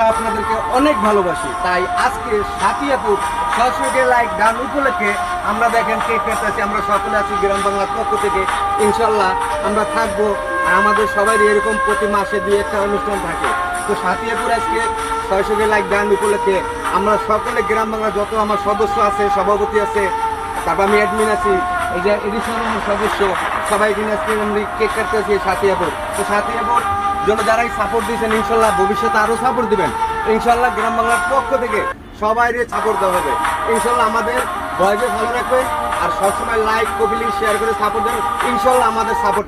আমরা আপনাদেরকে অনেক ভালোবাসি। তাই আজকে সাতিয়াপুর সশকে লাইক গান উপলক্ষে আমরা দেখেন কেক কাটতেছি আমরা সকলে আছি গ্রাম বাংলার পক্ষ থেকে। ইনশাল্লাহ আমরা থাকব আর আমাদের সবাই এরকম প্রতি মাসে দুই একটা অনুষ্ঠান থাকে। তো সাতিয়াপুর আজকে ছয়শো লাইক গান উপলক্ষে আমরা সকলে গ্রাম বাংলার যত আমার সদস্য আছে, সভাপতি আছে, তারপর আমি অ্যাডমিন আছি, এই যে এডিশন সদস্য সবাই কিনে আজকে আমরা কেক কাটতেছি সাতিয়াপুর তো সাতিয়াপুর জন্য যারাই সাপোর্ট দিয়েছেন, ইনশাল্লাহ ভবিষ্যতে আরও সাপোর্ট দিবেন। ইনশাল্লাহ গ্রাম বাংলার পক্ষ থেকে সবাই সাপোর্ট দেওয়া হবে। ইনশাল্লাহ আমাদের ভয়েসে ভালো রাখবেন আর সবসময় লাইক কপিলিং শেয়ার করে সাপোর্ট দেবেন। ইনশাল্লাহ আমাদের সাপোর্ট